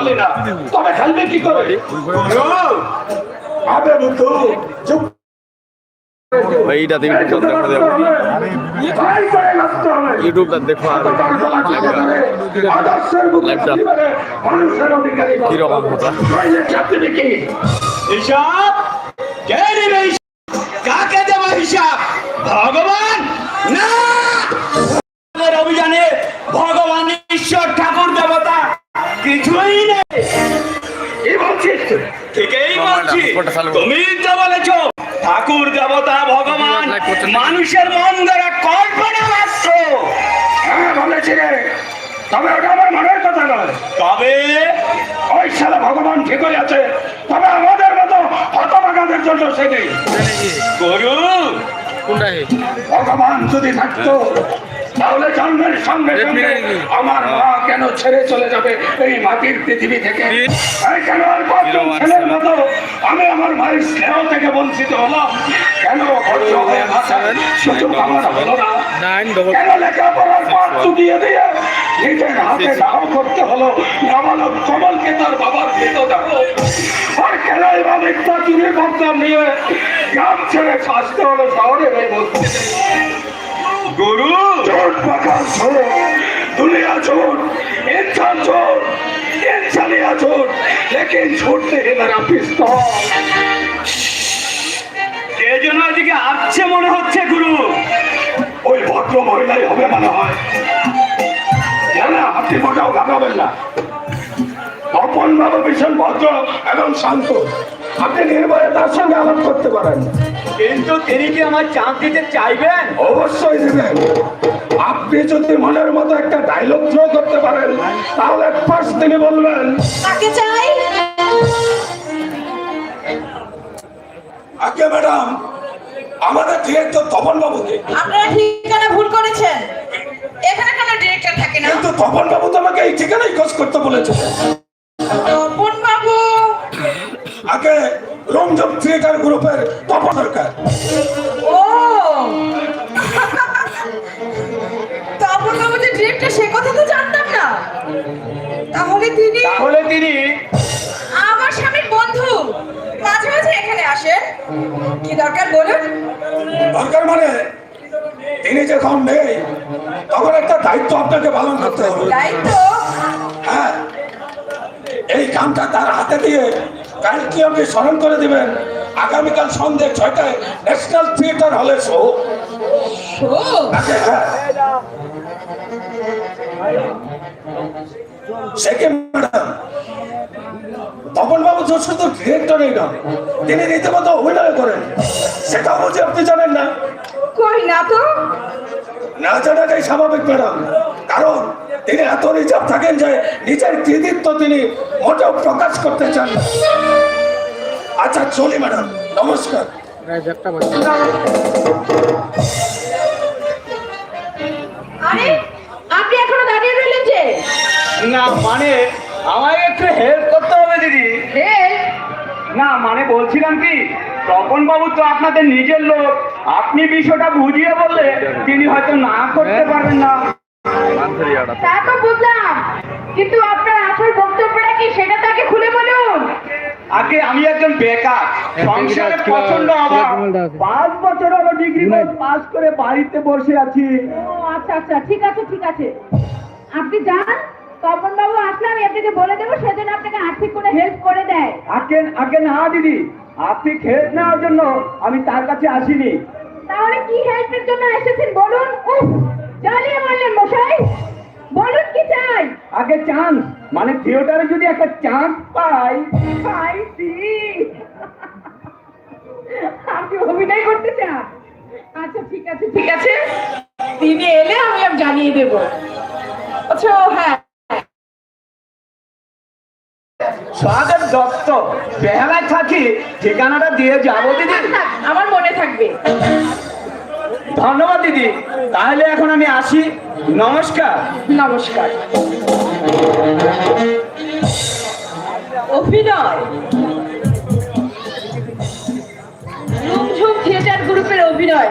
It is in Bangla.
পারলি না। তবে খেলবে কি করে? আবে বন্ধু চুপ। এইটা ইউটিউব দেখা। ইউটিউবটা দেখো আর কীরকম হবে। তুমি তো বলেছ ঠাকুর দেবতা ভগবান? মানুষের মন দ্বারা কল্পনা মাত্র। হ্যাঁ বলেছি রে। তবে ওটা আমার মনের কথা নয়। তবে ওই সালা ভগবান ঠিকই আছে তবে আমাদের মতো হতভাগাদের জন্য সে নেই। গরু। ভগবান যদি থাকতো আমার মা কেন ছেড়ে চলে যাবে এই মাটির পৃথিবী থেকে? কেন আর ছেলের মতো? আমি আমার মায়ের স্নেহ থেকে বঞ্চিত হলাম। কেন ভদ্র হয়ে সেভেন, সুযোগ আমার হলো না। কেন লেখাপড়ার পথ চুকিয়ে দিয়ে নিজের হাতে করতে হলো? নাবালক কমলকে তার বাবার মৃত দেখো আর কেন চুরি করতাম নিয়ে? গ্রাম ছেড়ে আসতে হলো শহরে এই বলতে इंसान छोड़ इंसानिया छोड़ लेकिन छोड़ते ही मेरा पिस्तौल কে যেন এদিকে আসছে মনে হচ্ছে গুরু ওই ভদ্র মহিলাই হবে মনে হয় জানা হাতি মোটাও লাগাবেন না তপন বাবু ভীষণ ভদ্র এবং শান্ত আপনি নির্ভয়ে তার সঙ্গে আলাপ করতে পারেন। কিন্তু তিনি কি আমার চাঁদ দিতে চাইবেন? অবশ্যই দেবেন। আপনি যদি মনের মতো একটা ডায়লগ থ্রো করতে পারেন তাহলে ফার্স্ট তিনি বলবেন কাকে চাই? আগে ম্যাডাম আমাদের ডিরেক্টর তপন বাবুকে আপনারা ঠিকানা ভুল করেছেন। এখানে কোনো ডিরেক্টর থাকে না। কিন্তু তপন বাবু তো আমাকে এই ঠিকানাই খোঁজ করতে বলেছে। রমজম গ্রুপের তপন সরকার। ও! তপন বাবু যে ডিরেক্টর সে কথা তো জানতাম না। তাহলে তিনি তাহলে তিনি আমার স্বামীর বন্ধু। মাঝে মাঝে এখানে আসেন। কি দরকার বলুন? দরকার মানে তিনি যখন নেই তখন একটা দায়িত্ব আপনাকে পালন করতে হবে। দায়িত্ব? হ্যাঁ। এই কামটা তার হাতে দিয়ে কালকে আপনি স্মরণ করে দিবেন। আগামীকাল সন্ধ্যে ছয়টায় ন্যাশনাল থিয়েটার হলে শো। ও হ্যাঁ। ম্যাডাম? তো শুধু ডিরেক্টরই তিনি রীতিমতো অভিনয় করেন। বুঝি আপনি জানেন না। কই না তো? না জানাটাই স্বাভাবিক ম্যাডাম। কারণ তিনি এত রিজার্ভ থাকেন যে নিজের কৃতিত্ব তিনি মোটেও প্রকাশ করতে চান না। আচ্ছা চলি ম্যাডাম। নমস্কার। আরে আপনি এখনও দাঁড়িয়ে রইলেন যে? না মানে আমায় একটু হেল্প করতে হবে দিদি। হে না মানে বলছিলাম কি তপন বাবু তো আপনাদের নিজের লোক। আপনি বিষয়টা বুঝিয়ে বললে তিনি হয়তো না করতে পারবেন না। তা তো বুঝলাম। কিন্তু আপনার আসল বক্তব্যটা কি সেটা তাকে খুলে বলুন। আগে আমি একজন বেকার সংসারে প্রচণ্ড অভাব পাঁচ বছর হলো ডিগ্রি পাস করে বাড়িতে বসে আছি। আচ্ছা আচ্ছা ঠিক আছে ঠিক আছে। আপনি যান তপন বাবু আসলে আমি আপনাকে বলে দেবো সেজন্য আপনাকে আর্থিক কোনো হেল্প করে দেয়। আগে আগে না দিদি। আপনি খেয়ে নেওয়ার জন্য আমি তার কাছে আসিনি। তাহলে কি হেল্পের জন্য এসেছেন বলুন? উফ জ্বালিয়ে মারলেন মশাই। আগে চান্স মানে থিয়েটারে যদি একটা চান্স পাই পাইছি আপনি অভিনয় করতে চান আচ্ছা ঠিক আছে ঠিক আছে। তিনি এলে আমি জানিয়ে দেব। আচ্ছা হ্যাঁ। স্বাগত দত্ত বেহালায় থাকি ঠিকানাটা দিয়ে যাব দিদি। থাক, আমার মনে থাকবে। ধন্যবাদ দিদি। তাহলে এখন আমি আসি। নমস্কার। নমস্কার। অভিনয়। থিয়েটার গ্রুপের অভিনয়।